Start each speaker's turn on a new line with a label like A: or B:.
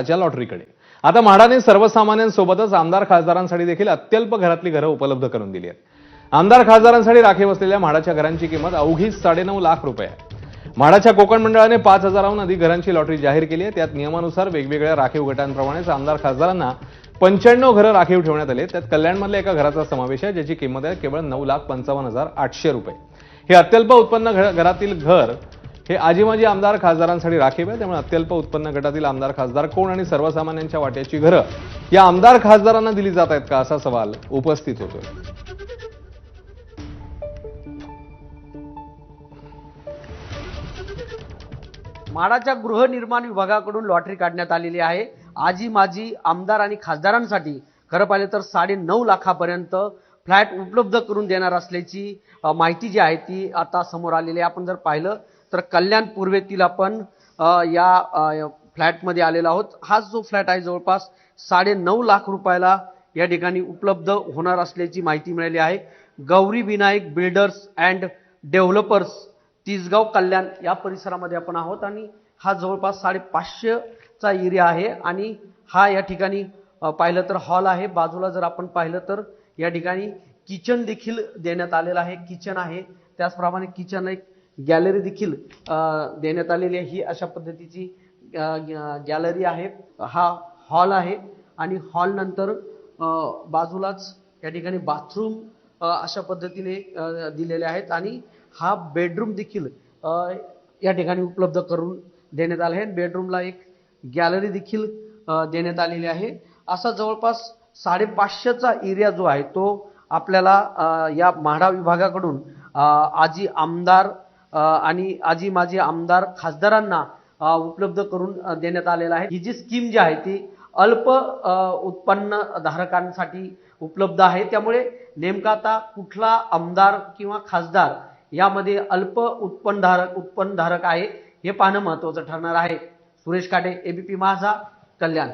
A: लॉटरीकडे. आता म्हाडाने सर्वसामान्यांसोबतच आमदार खासदारांसाठी देखील अत्यल्प घरातली घरं उपलब्ध करून दिली आहेत. आमदार खासदारांसाठी राखीव असलेल्या म्हाडाच्या घरांची किंमत अवघीच साडेनऊ लाख रुपये आहे. म्हाडाच्या कोकण मंडळाने पाच हजाराहून अधिक घरांची लॉटरी जाहीर केली आहे. त्यात नियमानुसार वेगवेगळ्या राखीव गटांप्रमाणेच आमदार खासदारांना पंच्याण्णव घरं राखीव ठेवण्यात आले त्यात कल्याणमधल्या एका घराचा समावेश आहे ज्याची किंमत आहे केवळ नऊ लाख पंचावन्न हजार आठशे रुपये. हे अत्यल्प उत्पन्न घरातील घर हे आजी माजी आमदार खासदारांसाठी राखीव आहे त्यामुळे अत्यल्प उत्पन्न गटातील आमदार खासदार कोण आणि सर्वसामान्यांच्या वाट्याची घरं या आमदार खासदारांना दिली जात आहेत का असा सवाल उपस्थित होतोय.
B: माडाच्या गृहनिर्माण विभागाकडून लॉटरी काढण्यात आलेली आहे. आजी माजी आमदार आणि खासदारांसाठी खरं पाहिलं तर साडे नऊ लाखापर्यंत फ्लॅट उपलब्ध करून देणार असल्याची माहिती जी आहे ती आता समोर आलेली आहे. आपण जर पाहिलं तर कल्याण पूर्वेतील आपण या फ्लॅटमध्ये आलेला आहोत. हा जो फ्लॅट आहे जवळपास साडे नऊ लाख रुपयाला या ठिकाणी उपलब्ध होणार असल्याची माहिती मिळाली आहे. Gauri Vinayak builders and developers Tisgaon Kalyan या परिसरामध्ये आपण आहोत आणि हा जवळपास साडेपाचशेचा एरिया आहे आणि हा या ठिकाणी पाहिलं तर हॉल आहे. बाजूला जर आपण पाहिलं तर या ठिकाणी किचन देखील देण्यात आलेलं आहे. किचन आहे. त्याचप्रमाणे किचन एक गॅलरी देखील देण्यात आलेली आहे. ही अशा पद्धतीची गॅलरी आहे. हा हॉल आहे. आणि हॉल नंतर बाजूलाच या ठिकाणी बाथरूम अशा पद्धतीने दिलेले आहेत. आणि हा बेडरूम देखील या ठिकाणी उपलब्ध करून देण्यात आला आहे. बेडरूमला एक गॅलरी देखील देण्यात आलेली आहे. असा जवळपास साडेपाचशेचा एरिया जो आहे तो आपल्याला या म्हाडा विभागाकडून आजी आमदार आणि आजी माझे आमदार खासदारांना उपलब्ध करून देण्यात आलेला आहे. ही जी स्कीम जी आहे ती अल्प उत्पन्न धारकांसाठी उपलब्ध आहे. त्यामुळे नेमका आता कुठला आमदार किंवा खासदार यामध्ये अल्प उत्पन्नधारक उत्पन्नधारक आहे हे पाहणं महत्वाचं ठरणार आहे. सुरेश काटे एबीपी माझा कल्याण.